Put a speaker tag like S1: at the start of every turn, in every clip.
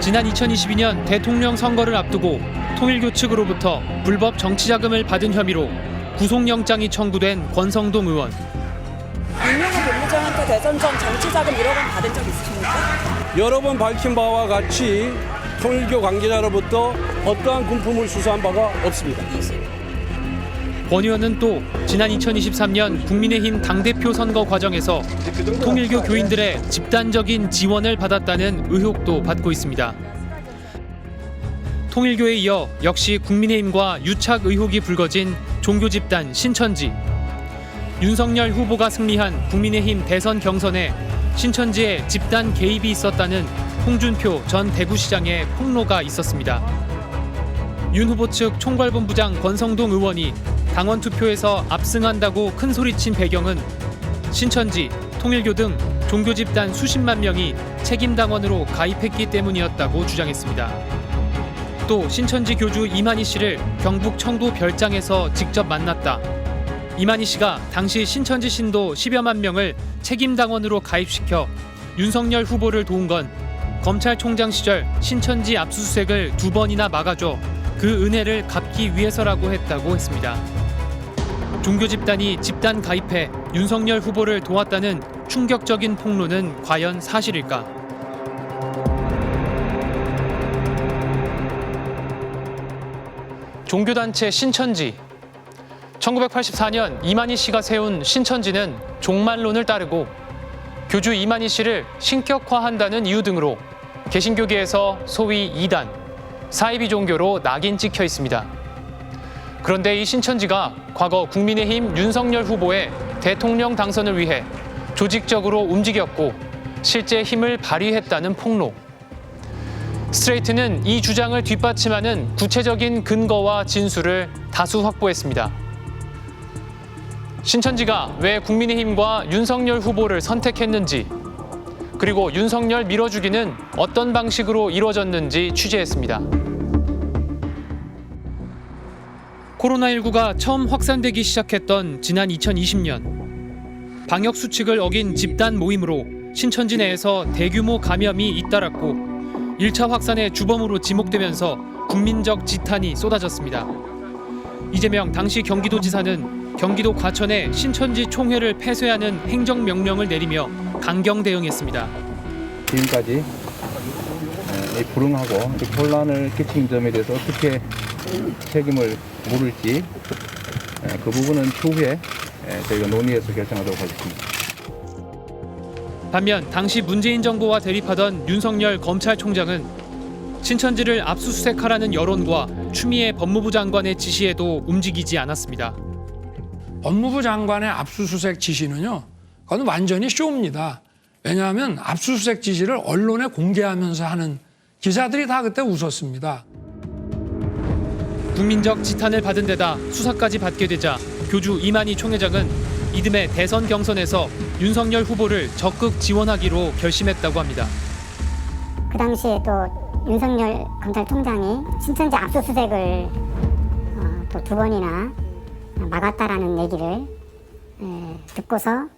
S1: 지난 2022년 대통령 선거를 앞두고 통일교 측으로부터 불법 정치자금을 받은 혐의로 구속영장이 청구된 권성동 의원.
S2: 윤영호 본부장한테 대선 전 정치자금 1억 원 받은 적 있으십니까?
S3: 여러 번 밝힌 바와 같이 통일교 관계자로부터 어떠한 금품을 수사한 바가 없습니다.
S1: 권 의원은 또 지난 2023년 국민의힘 당대표 선거 과정에서 통일교 교인들의 집단적인 지원을 받았다는 의혹도 받고 있습니다. 통일교에 이어 역시 국민의힘과 유착 의혹이 불거진 종교 집단 신천지. 윤석열 후보가 승리한 국민의힘 대선 경선에 신천지에 집단 개입이 있었다는 홍준표 전 대구시장의 폭로가 있었습니다. 윤 후보 측 총괄본부장 권성동 의원이 당원 투표에서 압승한다고 큰 소리친 배경은 신천지, 통일교 등 종교 집단 수십만 명이 책임 당원으로 가입했기 때문이었다고 주장했습니다. 또 신천지 교주 이만희 씨를 경북 청도 별장에서 직접 만났다. 이만희 씨가 당시 신천지 신도 10여만 명을 책임 당원으로 가입시켜 윤석열 후보를 도운 건 검찰총장 시절 신천지 압수수색을 두 번이나 막아줘 그 은혜를 갚기 위해서라고 했다고 했습니다. 종교 집단이 집단 가입해 윤석열 후보를 도왔다는 충격적인 폭로는 과연 사실일까? 종교단체 신천지 1984년 이만희 씨가 세운 신천지는 종말론을 따르고 교주 이만희 씨를 신격화한다는 이유 등으로 개신교계에서 소위 이단 사이비 종교로 낙인 찍혀 있습니다. 그런데 이 신천지가 과거 국민의힘 윤석열 후보의 대통령 당선을 위해 조직적으로 움직였고 실제 힘을 발휘했다는 폭로. 스트레이트는 이 주장을 뒷받침하는 구체적인 근거와 진술을 다수 확보했습니다. 신천지가 왜 국민의힘과 윤석열 후보를 선택했는지, 그리고 윤석열 밀어주기는 어떤 방식으로 이루어졌는지 취재했습니다. 코로나19가 처음 확산되기 시작했던 지난 2020년 방역 수칙을 어긴 집단 모임으로 신천지 내에서 대규모 감염이 잇따랐고 1차 확산의 주범으로 지목되면서 국민적 지탄이 쏟아졌습니다. 이재명 당시 경기도지사는 경기도 과천에 신천지 총회를 폐쇄하는 행정명령을 내리며 강경 대응했습니다.
S4: 지금까지 에, 불응하고 혼란을 끼친 점에 대해서 어떻게 책임을 물을지 에, 그 부분은 추후에 에, 저희가 논의해서 결정하도록 하겠습니다.
S1: 반면 당시 문재인 정부와 대립하던 윤석열 검찰총장은 신천지를 압수수색하라는 여론과 추미애 법무부 장관의 지시에도 움직이지 않았습니다.
S5: 법무부 장관의 압수수색 지시는요, 그건 완전히 쇼입니다. 왜냐하면 압수수색 지시를 언론에 공개하면서 하는 기자들이 다 그때 웃었습니다.
S1: 국민적 지탄을 받은 데다 수사까지 받게 되자 교주 이만희 총회장은 이듬해 대선 경선에서 윤석열 후보를 적극 지원하기로 결심했다고 합니다.
S6: 그 당시에 또 윤석열 검찰총장이 신천지 압수수색을 어, 또두 번이나 막았다라는 얘기를 에, 듣고서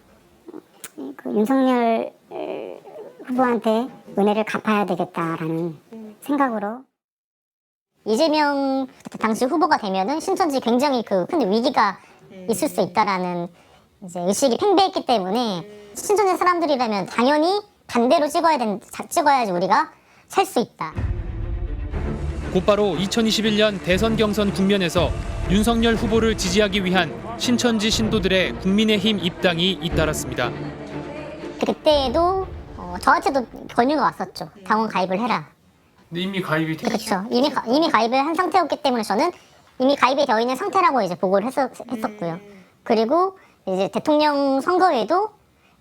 S6: 그 윤석열 에, 후보한테 은혜를 갚아야 되겠다라는 생각으로
S7: 이재명 당시 후보가 되면은 신천지 굉장히 그 큰 위기가 있을 수 있다라는 이제 의식이 팽배했기 때문에 신천지 사람들이라면 당연히 반대로 찍어야 된 자- 찍어야지 우리가 살 수 있다.
S1: 곧바로 2021년 대선 경선 국면에서 윤석열 후보를 지지하기 위한 신천지 신도들의 국민의힘 입당이 잇따랐습니다.
S7: 그때도 어, 저한테도 권유가 왔었죠. 당원 가입을 해라.
S1: 이미 가입이 돼
S7: 그렇죠. 이미 가, 이미 가입을 한 상태였기 때문에 저는 이미 가입이 되어 있는 상태라고 이제 보고를 했었, 했었고요. 그리고 이제 대통령 선거에도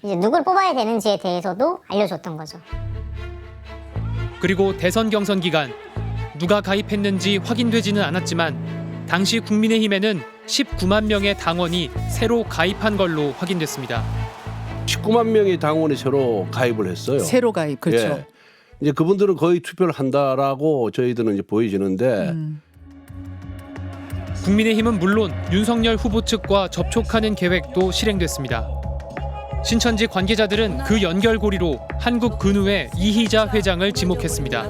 S7: 이제 누굴 뽑아야 되는지에 대해서도 알려줬던 거죠.
S1: 그리고 대선 경선 기간 누가 가입했는지 확인되지는 않았지만 당시 국민의힘에는 19만 명의 당원이 새로 가입한 걸로 확인됐습니다.
S3: 19만 명의 당원이 새로 가입을 했어요.
S8: 새로 가입 그렇죠.
S3: 예. 이제 그분들은 거의 투표를 한다라고 저희들은 이제 보여지는데
S8: 음.
S1: 국민의힘은 물론 윤석열 후보 측과 접촉하는 계획도 실행됐습니다. 신천지 관계자들은 그 연결고리로 한국 근우회 이희자 회장을 지목했습니다.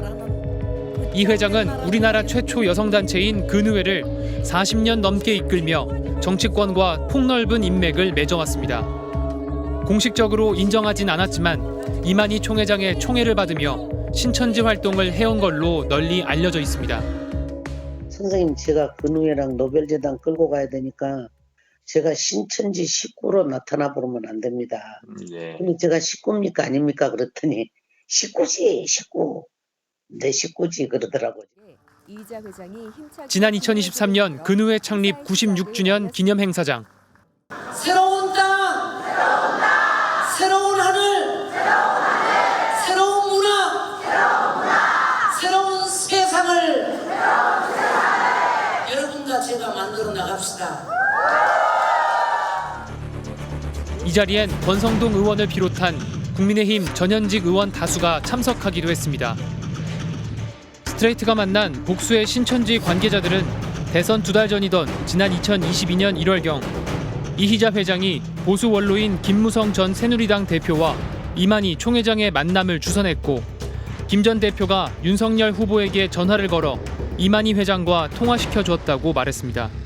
S1: 이 회장은 우리나라 최초 여성단체인 근의회를 40년 넘게 이끌며 정치권과 폭넓은 인맥을 맺어왔습니다. 공식적으로 인정하진 않았지만 이만희 총회장의 총애를 받으며 신천지 활동을 해온 걸로 널리 알려져 있습니다.
S8: 선생님 제가 근우회랑 노벨재단 끌고 가야 되니까 제가 신천지 식구로 나타나 보면 안 됩니다.
S9: 예.
S8: 근데 제가 식구입니까 아닙니까 그랬더니 식구지 식구 내 식구지 그러더라고요.
S2: 이자 회장이 힘차게
S1: 지난 2023년 근의회 창립 96주년 기념 행사장
S10: 새로운 땅, 새로운 하늘, 새로운 문화, 새로운 세상을 여러분과 제가 나갑시다.
S1: 이 자리엔 권성동 의원을 비롯한 국민의힘 전현직 의원 다수가 참석하기도 했습니다. 스트레이트가 만난 복수의 신천지 관계자들은 대선 두 달 전이던 지난 2022년 1월경 이희자 회장이 보수 원로인 김무성 전 새누리당 대표와 이만희 총회장의 만남을 주선했고 김 전 대표가 윤석열 후보에게 전화를 걸어 이만희 회장과 통화시켜 주었다고 말했습니다.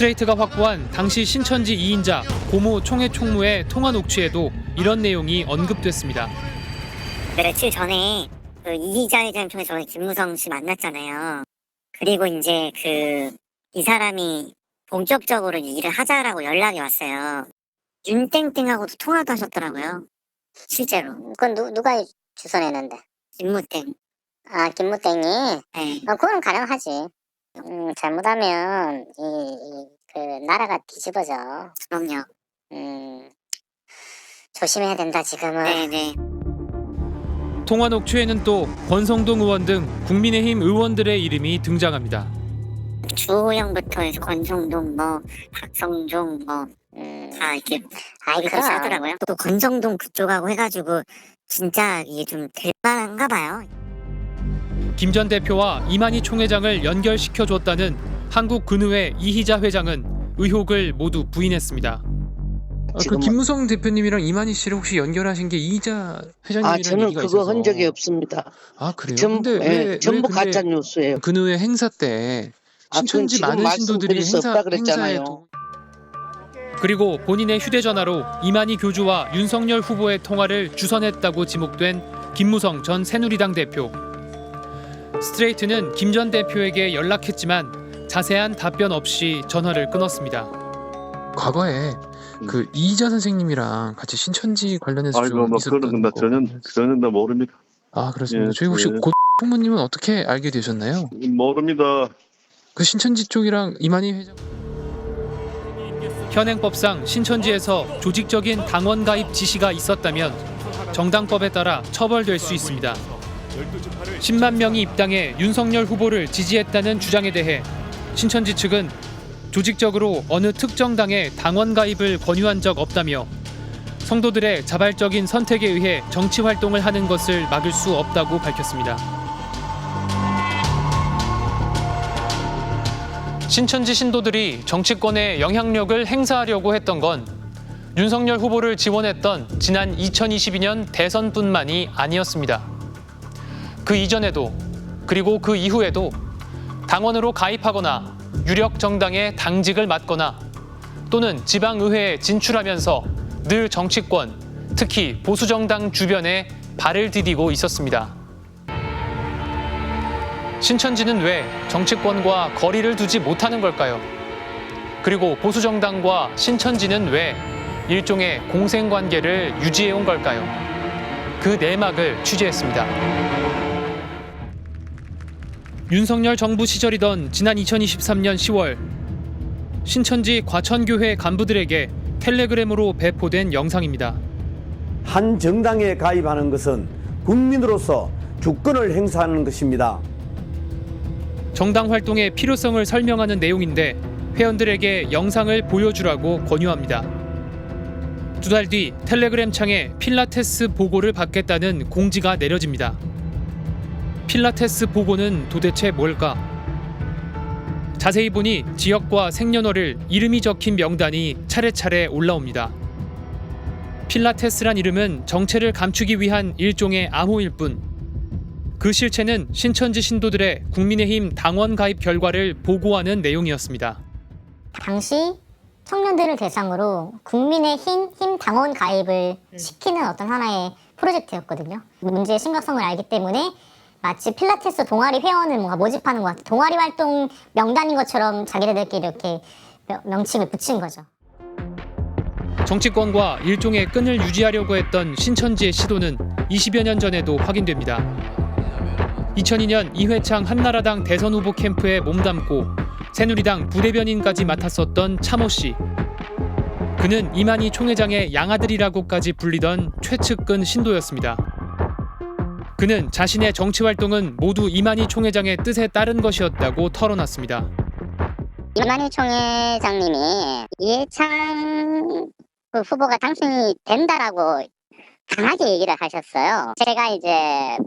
S1: 스트레이트가 확보한 당시 신천지 2인자 고모 총회 총무의 통화 녹취에도 이런 내용이 언급됐습니다.
S7: 며칠 전에 그 이희자 회장 통해서 김무성 씨 만났잖아요. 그리고 이제 그 이 사람이 본격적으로 일을 하자라고 연락이 왔어요. 윤땡땡하고도 통화도 하셨더라고요. 실제로.
S6: 그건 누, 누가 주선했는데?
S7: 김무땡.
S6: 아, 김무땡이?
S7: 네.
S6: 어, 그건 가능하지. 음, 잘못하면, 이, 이, 그, 나라가 뒤집어져.
S7: 그럼요.
S6: 음, 조심해야 된다, 지금은.
S7: 네네.
S1: 통화 녹취에는 또 권성동 의원 등 국민의힘 의원들의 이름이 등장합니다.
S7: 주호영부터 해서 권성동 뭐 박성종 뭐다 이렇게
S6: 아이,
S7: 그렇게
S6: 그럼.
S7: 하더라고요. 또 권성동 그쪽하고 해가지고 진짜 이게 좀 될만한가 봐요.
S1: 김 전 대표와 이만희 총회장을 연결시켜 줬다는 한국 근의회 이희자 회장은 의혹을 모두 부인했습니다.
S8: 지금 뭐-
S1: 김무성 대표님이랑 이만희 씨를 혹시 연결하신 게 이희자 회장님이랑
S8: 아 저는 그거 한 적이 없습니다.
S1: 아 그래요?
S8: 전,
S1: 근데
S8: 예,
S1: 왜,
S8: 전부
S1: 왜 근데
S8: 가짜 뉴스예요.
S1: 근의회 행사 때
S8: 아, 그건
S1: 신천지
S8: 지금
S1: 많은 신도들이
S8: 말씀드릴 수
S1: 행사
S8: 없다 그랬잖아요.
S1: 행사에 도... 그리고 본인의 휴대전화로 이만희 교주와 윤석열 후보의 통화를 주선했다고 지목된 김무성 전 새누리당 대표. 스트레이트는 김 전 대표에게 연락했지만 자세한 답변 없이 전화를 끊었습니다.
S11: 과거에 그 이희자 선생님이랑 같이 신천지 관련해서
S9: 아이고 좀뭐
S11: 있었던
S9: 나
S11: 거.
S9: 전혀 전혀 다 모릅니다.
S11: 아 그렇습니다.
S9: 예,
S11: 저희 혹시
S9: 예.
S11: 고 총무님은 어떻게 알게 되셨나요?
S9: 모릅니다.
S11: 그 신천지 쪽이랑 이만희 회장
S1: 현행법상 신천지에서 조직적인 당원 가입 지시가 있었다면 정당법에 따라 처벌될 수 있습니다. 10만 명이 입당해 윤석열 후보를 지지했다는 주장에 대해 신천지 측은 조직적으로 어느 특정 당의 당원 가입을 권유한 적 없다며 성도들의 자발적인 선택에 의해 정치 활동을 하는 것을 막을 수 없다고 밝혔습니다. 신천지 신도들이 정치권에 영향력을 행사하려고 했던 건 윤석열 후보를 지원했던 지난 2022년 대선뿐만이 아니었습니다. 그 이전에도 그리고 그 이후에도 당원으로 가입하거나 유력 정당의 당직을 맡거나 또는 지방의회에 진출하면서 늘 정치권, 특히 보수정당 주변에 발을 디디고 있었습니다. 신천지는 왜 정치권과 거리를 두지 못하는 걸까요? 그리고 보수정당과 신천지는 왜 일종의 공생관계를 유지해온 걸까요? 그 내막을 취재했습니다. 윤석열 정부 시절이던 지난 2023년 10월 신천지 과천교회 간부들에게 텔레그램으로 배포된 영상입니다.
S12: 한 정당에 가입하는 것은 국민으로서 주권을 행사하는 것입니다.
S1: 정당 활동의 필요성을 설명하는 내용인데 회원들에게 영상을 보여주라고 권유합니다. 두 달 뒤 텔레그램 창에 필라테스 보고를 받겠다는 공지가 내려집니다. 필라테스 보고는 도대체 뭘까? 자세히 보니 지역과 생년월일, 이름이 적힌 명단이 차례차례 올라옵니다. 필라테스란 이름은 정체를 감추기 위한 일종의 암호일 뿐 그 실체는 신천지 신도들의 국민의힘 당원 가입 결과를 보고하는 내용이었습니다.
S7: 당시 청년들을 대상으로 국민의힘 힘 당원 가입을 시키는 어떤 하나의 프로젝트였거든요. 문제의 심각성을 알기 때문에 마치 필라테스 동아리 회원을 뭔가 모집하는 것 같은 동아리 활동 명단인 것처럼 자기네들끼리 이렇게 명- 명칭을 붙인 거죠.
S1: 정치권과 일종의 끈을 유지하려고 했던 신천지의 시도는 20여 년 전에도 확인됩니다. 2002년 이회창 한나라당 대선 후보 캠프에 몸담고 새누리당 부대변인까지 맡았었던 참호 씨. 그는 이만희 총회장의 양아들이라고까지 불리던 최측근 신도였습니다. 그는 자신의 정치 활동은 모두 이만희 총회장의 뜻에 따른 것이었다고 털어놨습니다.
S6: 이만희 총회장님이 이해창 그 후보가 당선이 된다라고 강하게 얘기를 하셨어요. 제가 이제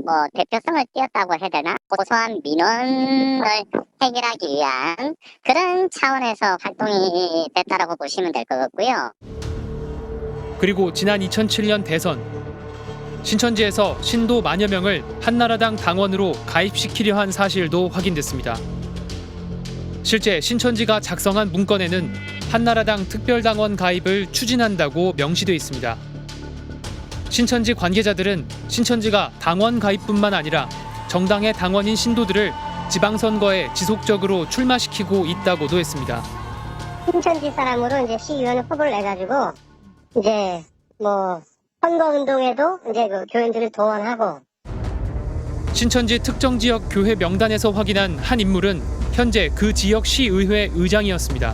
S6: 뭐 대표성을 띄었다고 해야 되나? 고소한 민원을 해결하기 위한 그런 차원에서 활동이 됐다라고 보시면 될 것 같고요.
S1: 그리고 지난 2007년 대선 신천지에서 신도 만여 명을 한나라당 당원으로 가입시키려 한 사실도 확인됐습니다. 실제 신천지가 작성한 문건에는 한나라당 특별당원 가입을 추진한다고 명시돼 있습니다. 신천지 관계자들은 신천지가 당원 가입뿐만 아니라 정당의 당원인 신도들을 지방선거에 지속적으로 출마시키고 있다고도 했습니다.
S7: 신천지 사람으로 이제 시의원 후보를 내가지고 이제 뭐 선거 운동에도 이제 그 교인들을 동원하고
S1: 신천지 특정 지역 교회 명단에서 확인한 한 인물은 현재 그 지역 시의회 의장이었습니다.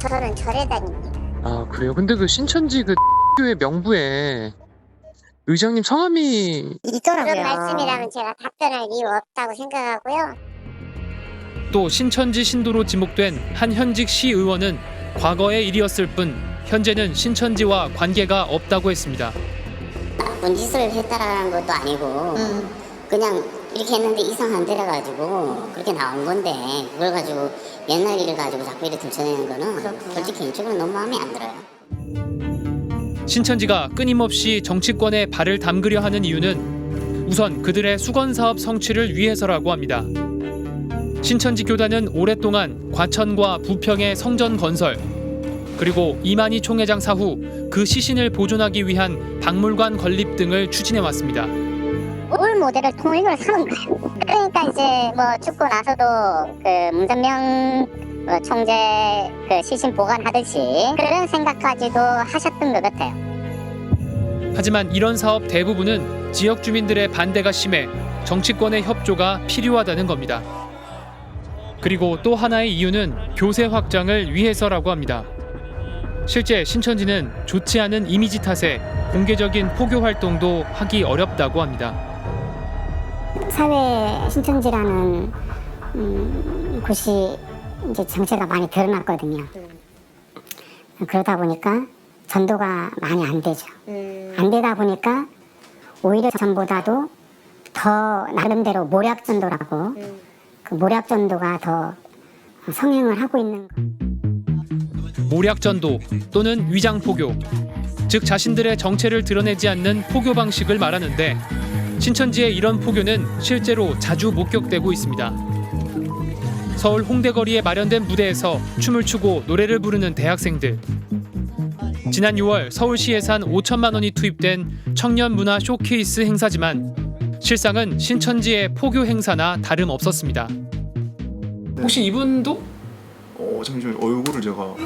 S6: 저는 절에 다닙니다.
S11: 아 그래요? 근데 그 신천지 그 교회 명부에 의장님 성함이
S6: 있더라고요. 그런 말씀이라면 제가 답변할 이유 없다고 생각하고요.
S1: 또 신천지 신도로 지목된 한 현직 시의원은 과거의 일이었을 뿐 현재는 신천지와 관계가 없다고 했습니다.
S6: 나쁜 짓을 했다라는 것도 아니고 그냥 이렇게 했는데 이상한 데라 가지고 그렇게 나온 건데 그걸 가지고 옛날 일을 가지고 자꾸 이렇게 들춰내는 거는 솔직히 개인적으로 너무 마음에 안 들어요.
S1: 신천지가 끊임없이 정치권에 발을 담그려 하는 이유는 우선 그들의 수건 사업 성취를 위해서라고 합니다. 신천지 교단은 오랫동안 과천과 부평의 성전 건설 그리고 이만희 총회장 사후 그 시신을 보존하기 위한 박물관 건립 등을 추진해 왔습니다.
S6: 올 모델을 통일을 사는 거예요. 그러니까 이제 뭐 죽고 나서도 그 문전명 어, 총재 그 시신 보관하듯이 그런 생각까지도 하셨던 것 같아요.
S1: 하지만 이런 사업 대부분은 지역 주민들의 반대가 심해 정치권의 협조가 필요하다는 겁니다. 그리고 또 하나의 이유는 교세 확장을 위해서라고 합니다. 실제 신천지는 좋지 않은 이미지 탓에 공개적인 포교 활동도 하기 어렵다고 합니다.
S7: 사회 신천지라는 음, 곳이 이제 정체가 많이 드러났거든요. 그러다 보니까 전도가 많이 안 되죠. 안 되다 보니까 오히려 전보다도 더 나름대로 모략 전도라고 그 모략 전도가 더 성행을 하고 있는 거.
S1: 모략전도 또는 위장포교, 즉 자신들의 정체를 드러내지 않는 포교 방식을 말하는데 신천지의 이런 포교는 실제로 자주 목격되고 있습니다. 서울 홍대거리에 마련된 무대에서 춤을 추고 노래를 부르는 대학생들. 지난 6월 서울시 예산 5천만 원이 투입된 청년 문화 쇼케이스 행사지만 실상은 신천지의 포교 행사나 다름 없었습니다. 혹시 이분도
S13: 어 잠시만요 얼굴을 제가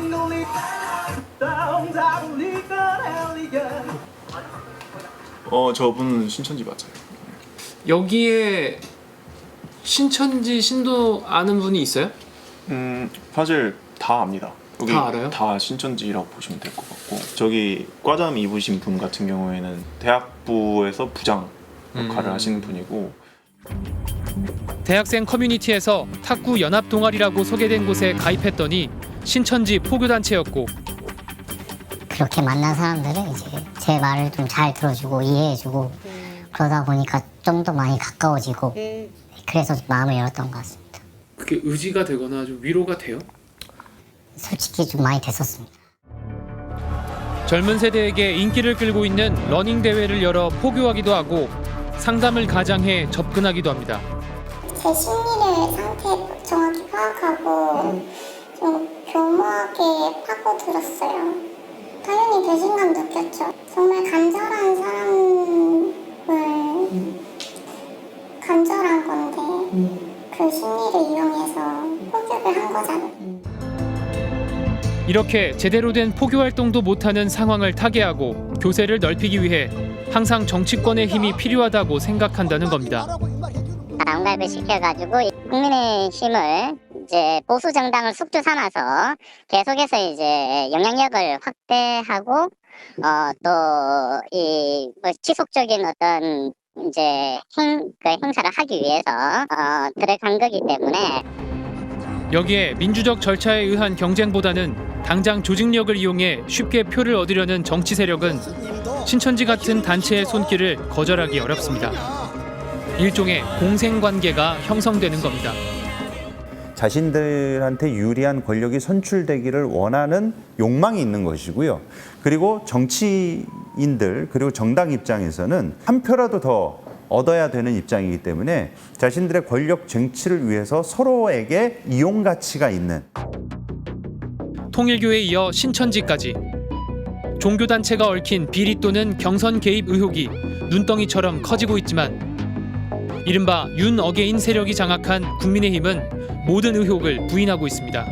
S13: 어 저분 신천지 맞아요
S1: 여기에 신천지 신도 아는 분이 있어요?
S13: 음 사실 다 압니다 여기
S1: 다 알아요?
S13: 다 신천지라고 보시면 될 것 같고 저기 과잠 입으신 분 같은 경우에는 대학부에서 부장 역할을
S1: 음.
S13: 하시는 분이고
S1: 대학생 커뮤니티에서 탁구 연합 동아리라고 소개된 곳에 가입했더니 신천지 포교 단체였고
S7: 그렇게 만난 사람들은 이제 제 말을 좀 잘 들어주고 이해해주고 그러다 보니까 좀 더 많이 가까워지고 그래서 마음을 열었던 것 같습니다.
S1: 그게 의지가 되거나 좀 위로가 돼요?
S7: 솔직히 좀 많이 됐었습니다.
S1: 젊은 세대에게 인기를 끌고 있는 러닝 대회를 열어 포교하기도 하고 상담을 가장해 접근하기도 합니다.
S7: 제 심리를 상태 정확히 파악하고 좀 교묘하게 파고들었어요. 당연히 배신감 느꼈죠. 정말 간절한 사람을 간절한 건데 그 심리를 이용해서 포격을 한 거잖아요.
S1: 이렇게 제대로 된 포교 활동도 못하는 상황을 타개하고 교세를 넓히기 위해 항상 정치권의 힘이 필요하다고 생각한다는 겁니다.
S6: 다운갈배 시켜가지고 이 국민의힘을 이제 보수 정당을 숙주 삼아서 계속해서 이제 영향력을 확대하고 어또이 뭐 지속적인 어떤 이제 행, 그 행사를 하기 위해서 어 들어간 거기 때문에
S1: 여기에 민주적 절차에 의한 경쟁보다는 당장 조직력을 이용해 쉽게 표를 얻으려는 정치 세력은 신천지 같은 단체의 손길을 거절하기 어렵습니다. 일종의 공생관계가 형성되는 겁니다.
S14: 자신들한테 유리한 권력이 선출되기를 원하는 욕망이 있는 것이고요. 그리고 정치인들 그리고 정당 입장에서는 한 표라도 더 얻어야 되는 입장이기 때문에 자신들의 권력 쟁취를 위해서 서로에게 이용 가치가 있는
S1: 통일교에 이어 신천지까지 종교단체가 얽힌 비리 또는 경선 개입 의혹이 눈덩이처럼 커지고 있지만 이른바 윤 어게인 세력이 장악한 국민의힘은 모든 의혹을 부인하고 있습니다.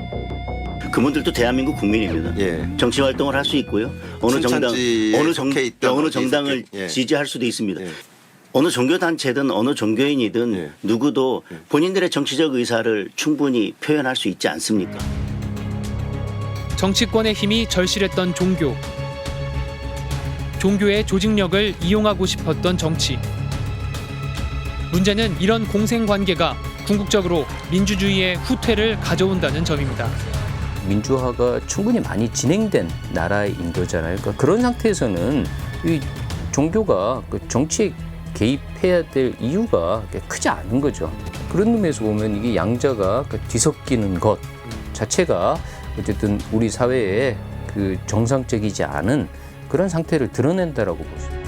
S15: 그분들도 대한민국 국민입니다.
S16: 예.
S15: 정치 활동을 할 수 있고요. 어느 정당 어느 정 어느 정당을
S16: 예.
S15: 지지할 수도 있습니다.
S16: 예.
S15: 어느 종교 단체든 어느 종교인이든
S16: 예.
S15: 누구도 본인들의 정치적 의사를 충분히 표현할 수 있지 않습니까?
S1: 정치권의 힘이 절실했던 종교. 종교의 조직력을 이용하고 싶었던 정치. 문제는 이런 공생 관계가 궁극적으로 민주주의의 후퇴를 가져온다는 점입니다.
S17: 민주화가 충분히 많이 진행된 나라인 거잖아요. 그러니까 그런 상태에서는 이 종교가 그 정치에 개입해야 될 이유가 크지 않은 거죠. 그런 의미에서 보면 이게 양자가 그 뒤섞이는 것 자체가 어쨌든 우리 사회에 그 정상적이지 않은 그런 상태를 드러낸다라고 보죠.